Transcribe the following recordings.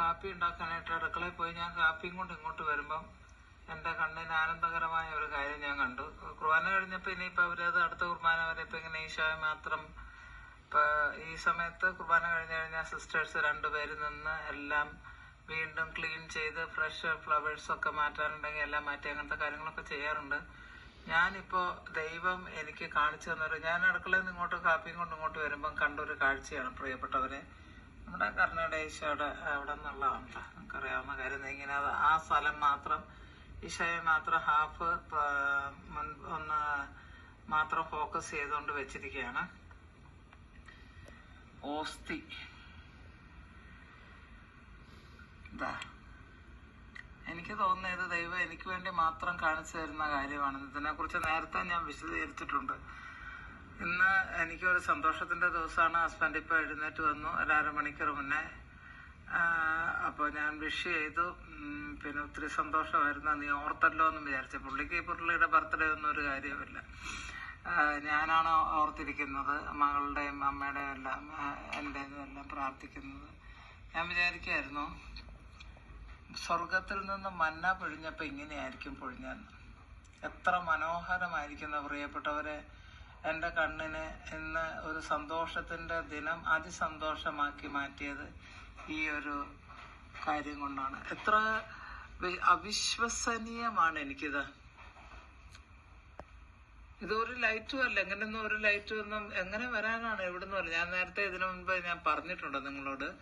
കാപ്പി ഉണ്ടാക്കാനായിട്ട് അടുക്കളയിൽ പോയി ഞാൻ കാപ്പിയും കൊണ്ട് ഇങ്ങോട്ട് വരുമ്പം എന്റെ കണ്ണിന് ആനന്ദകരമായ ഒരു കാര്യം ഞാൻ കണ്ടു. കുർബാന കഴിഞ്ഞപ്പോൾ ഇനിയിപ്പോൾ അവരത് അടുത്ത കുർബാന വരെ ഇപ്പം ഇങ്ങനെ ഈശോയെ മാത്രം ഈ സമയത്ത് കുർബാന കഴിഞ്ഞ് കഴിഞ്ഞാൽ സിസ്റ്റേഴ്സ് രണ്ടുപേര് നിന്ന് എല്ലാം വീണ്ടും ക്ലീൻ ചെയ്ത് ഫ്രഷ് ഫ്ലവേഴ്സ് ഒക്കെ മാറ്റാനുണ്ടെങ്കിൽ എല്ലാം മാറ്റി അങ്ങനത്തെ കാര്യങ്ങളൊക്കെ ചെയ്യാറുണ്ട്. ഞാനിപ്പോ ദൈവം എനിക്ക് കാണിച്ചു തന്നൊരു ഞാൻ അടുക്കളയിൽ നിന്ന് ഇങ്ങോട്ട് കാപ്പിയും കൊണ്ട് ഇങ്ങോട്ട് വരുമ്പം കണ്ടൊരു കാഴ്ചയാണ് പ്രിയപ്പെട്ടവരെ. നമ്മുടെ കർണാടക ഈശോയുടെ അവിടെ നിന്നുള്ളതാണ് നമുക്കറിയാവുന്ന കാര്യം ഇങ്ങനെ അത് ആ സ്ഥലം മാത്രം ഈശോയെ മാത്രം ഹാഫ് ഒന്ന് മാത്രം ഫോക്കസ് ചെയ്തുകൊണ്ട് വെച്ചിരിക്കുകയാണ്. ഓസ്തി. എനിക്ക് തോന്നുന്നത് ദൈവം എനിക്ക് വേണ്ടി മാത്രം കാണിച്ചു തരുന്ന കാര്യമാണ്. ഇതിനെക്കുറിച്ച് നേരത്തെ ഞാൻ വിശദീകരിച്ചിട്ടുണ്ട്. ഇന്ന് എനിക്കൊരു സന്തോഷത്തിന്റെ ദിവസമാണ്. ഹസ്ബൻഡ് ഇപ്പൊ എഴുന്നേറ്റ് വന്നു. ഒരു അരമണിക്കൂർ മുന്നേ. അപ്പോൾ ഞാൻ വിഷ് ചെയ്തു. പിന്നെ ഒത്തിരി സന്തോഷമായിരുന്നു. നീ ഓർത്തല്ലോ എന്ന് വിചാരിച്ചു. പുള്ളിക്ക് പുള്ളിയുടെ ബർത്ത്ഡേ ഒന്നും ഒരു കാര്യമില്ല ഞാനാണ് ഓർത്തിരിക്കുന്നത്. മകളുടെയും അമ്മയുടെയും എല്ലാം എന്റെതും എല്ലാം പ്രാർത്ഥിക്കുന്നത്. ഞാൻ വിചാരിക്കായിരുന്നു സ്വർഗത്തിൽ നിന്ന് മന്ന പൊഴിഞ്ഞപ്പോൾ ഇങ്ങനെയായിരിക്കും പൊഴിഞ്ഞെന്ന് എത്ര മനോഹരമായിരിക്കുന്ന പ്രിയപ്പെട്ടവരെ എന്റെ കണ്ണിന് ഇന്ന് ഒരു സന്തോഷത്തിന്റെ ദിനം അതിസന്തോഷമാക്കി മാറ്റിയത് ഈ ഒരു കാര്യം കൊണ്ടാണ്. എത്ര അവിശ്വസനീയമാണ് എനിക്കിത്. ഇതൊരു ലൈറ്റും അല്ല എങ്ങനെയൊന്നും ഒരു ലൈറ്റും ഒന്നും എങ്ങനെ വരാനാണ് എവിടുന്ന് വരും ഞാൻ നേരത്തെ ഇതിനു മുൻപ് ഞാൻ പറഞ്ഞിട്ടുണ്ട് നിങ്ങളോട്.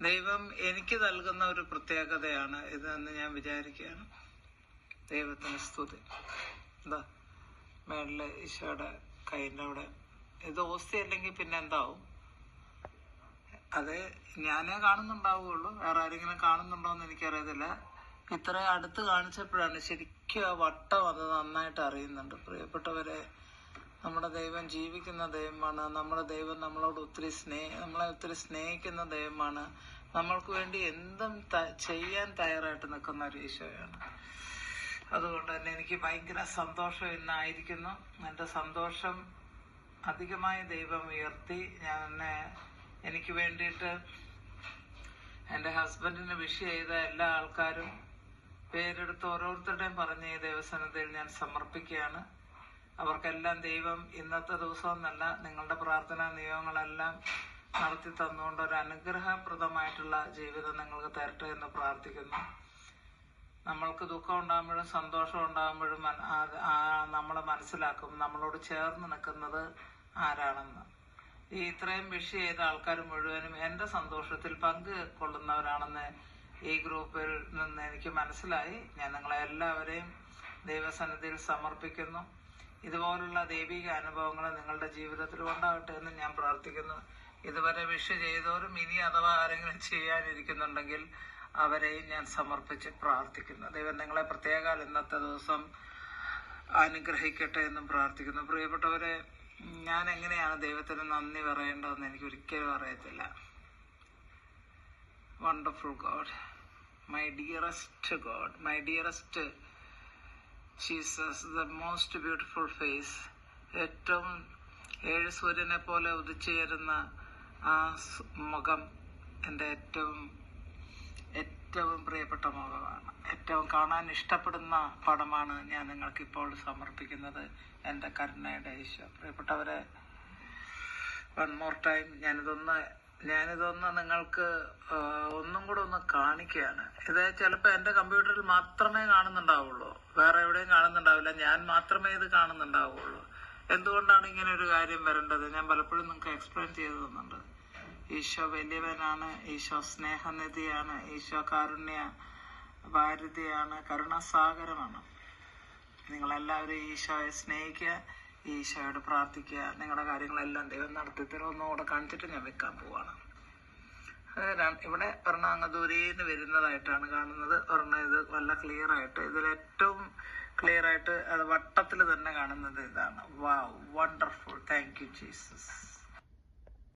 ദൈവം എനിക്ക് നൽകുന്ന ഒരു പ്രത്യേകതയാണ് ഇതെന്ന് ഞാൻ വിചാരിക്കുകയാണ്. ദൈവത്തിന് സ്തുതി. എന്താ? മേളിൽ ഈശോയുടെ കൈന്റെ അവിടെ. ഇത് ഓസ്തി അല്ലെങ്കിൽ പിന്നെ എന്താവും? അത് ഞാനേ കാണുന്നുണ്ടാവുകയുള്ളൂ വേറെ ആരെങ്കിലും കാണുന്നുണ്ടോ എന്ന് എനിക്കറിയത്തില്ല. ഇത്ര അടുത്ത് കാണിച്ചപ്പോഴാണ് ശരിക്കും ആ വട്ടം അത് നന്നായിട്ട് അറിയുന്നുണ്ട്. പ്രിയപ്പെട്ടവരെ നമ്മുടെ ദൈവം ജീവിക്കുന്ന ദൈവമാണ്. നമ്മുടെ ദൈവം നമ്മളോട് ഒത്തിരി സ്നേഹ നമ്മളെ ഒത്തിരി സ്നേഹിക്കുന്ന ദൈവമാണ്. നമ്മൾക്ക് വേണ്ടി എന്തും ചെയ്യാൻ തയ്യാറായിട്ട് നിൽക്കുന്ന ഒരു ഈശോയാണ്. അതുകൊണ്ട് തന്നെ എനിക്ക് ഭയങ്കര സന്തോഷം ഇന്നായിരിക്കുന്നു എന്റെ സന്തോഷം അധികമായ ദൈവം ഉയർത്തി. ഞാൻ എന്നെ എനിക്ക് വേണ്ടിയിട്ട് എന്റെ ഹസ്ബൻഡിന് വിഷ് ചെയ്ത എല്ലാ ആൾക്കാരും പേരെടുത്ത് ഓരോരുത്തരുടെയും പറഞ്ഞ് ഈ ദേവസ്വനത്തിൽ ഞാൻ സമർപ്പിക്കുകയാണ്. അവർക്കെല്ലാം ദൈവം ഇന്നത്തെ ദിവസം എന്നല്ല നിങ്ങളുടെ പ്രാർത്ഥനാ നിയമങ്ങളെല്ലാം നടത്തി തന്നുകൊണ്ട് ഒരു അനുഗ്രഹപ്രദമായിട്ടുള്ള ജീവിതം നിങ്ങൾക്ക് തരട്ടെ എന്ന് പ്രാർത്ഥിക്കുന്നു. നമ്മൾക്ക് ദുഃഖം ഉണ്ടാകുമ്പോഴും സന്തോഷം ഉണ്ടാകുമ്പോഴും നമ്മൾ മനസ്സിലാക്കും. നമ്മളോട് ചേർന്ന് നിൽക്കുന്നത് ആരാണെന്ന്. ഈ ഇത്രയും വിഷ് ചെയ്ത ആൾക്കാർ മുഴുവനും എന്റെ സന്തോഷത്തിൽ പങ്ക് കൊള്ളുന്നവരാണെന്ന് ഈ ഗ്രൂപ്പിൽ നിന്ന് എനിക്ക് മനസ്സിലായി. ഞാൻ നിങ്ങളെ എല്ലാവരെയും ദൈവസന്നിധിയിൽ സമർപ്പിക്കുന്നു. ഇതുപോലുള്ള ദൈവിക അനുഭവങ്ങൾ നിങ്ങളുടെ ജീവിതത്തിൽ ഉണ്ടാകട്ടെ എന്ന് ഞാൻ പ്രാർത്ഥിക്കുന്നു. ഇതുവരെ വിഷ് ചെയ്തവരും ഇനി അഥവാ ആരെങ്കിലും ചെയ്യാനിരിക്കുന്നുണ്ടെങ്കിൽ അവരെയും ഞാൻ സമർപ്പിച്ച് പ്രാർത്ഥിക്കുന്നു. ദൈവം നിങ്ങളെ പ്രത്യേക ഇന്നത്തെ ദിവസം അനുഗ്രഹിക്കട്ടെ എന്നും പ്രാർത്ഥിക്കുന്നു. പ്രിയപ്പെട്ടവരെ ഞാൻ എങ്ങനെയാണ് ദൈവത്തിന് നന്ദി പറയേണ്ടതെന്ന് എനിക്ക് ഒരിക്കലും അറിയത്തില്ല. Wonderful God my dearest God my dearest Jesus the most beautiful face ഏറ്റവും ഏഴ് സൂര്യനെ പോലെ ഉദിച്ചുയരുന്ന ആ മുഖം എന്റെ ഏറ്റവും ഏറ്റവും പ്രിയപ്പെട്ട മുഖമാണ് ഏറ്റവും കാണാൻ ഇഷ്ടപ്പെടുന്ന പടമാണ് ഞാൻ നിങ്ങൾക്ക് ഇപ്പോൾ സമർപ്പിക്കുന്നത്. എന്റെ കരുണയുടെ ഈശോ. പ്രിയപ്പെട്ടവരെ വൺ മോർ ടൈം ഞാനിതൊന്ന് ഞാനിതൊന്ന് നിങ്ങൾക്ക് ഒന്നും കൂടെ ഒന്ന് കാണിക്കുകയാണ്. ഇത് ചിലപ്പോൾ എന്റെ കമ്പ്യൂട്ടറിൽ മാത്രമേ കാണുന്നുണ്ടാവുള്ളൂ. വേറെ എവിടെയും കാണുന്നുണ്ടാവില്ല. ഞാൻ മാത്രമേ ഇത് കാണുന്നുണ്ടാവുള്ളൂ. എന്തുകൊണ്ടാണ് ഇങ്ങനെ ഒരു കാര്യം വരേണ്ടത്? ഞാൻ പലപ്പോഴും നിങ്ങൾക്ക് എക്സ്പ്ലെയിൻ ചെയ്തു തന്നുണ്ട് ഈശോ വലിയവനാണ് ഈശോ സ്നേഹനിധിയാണ് ഈശോ കാരുണ്യ ഭാരതിയാണ് കരുണാസാഗരമാണ്. നിങ്ങളെല്ലാവരും ഈശോയെ സ്നേഹിക്കുക ഈശോയോട് പ്രാർത്ഥിക്കുക. നിങ്ങളുടെ കാര്യങ്ങളെല്ലാം ദൈവം നടത്തി തരും. ഒന്നുകൂടെ കാണിച്ചിട്ട് ഞാൻ വെക്കാൻ പോവാണ്. ഇവിടെ ഒരെണ്ണം അങ്ങ് വരുന്നതായിട്ടാണ് കാണുന്നത്. ഒരെണ്ണം ഇത് വല്ല ക്ലിയർ ആയിട്ട് ഇതിൽ ഏറ്റവും ക്ലിയർ ആയിട്ട് അത് വട്ടത്തിൽ തന്നെ കാണുന്നത് ഇതാണ്. വാ വണ്ടർഫുൾ താങ്ക് യു ജീസസ്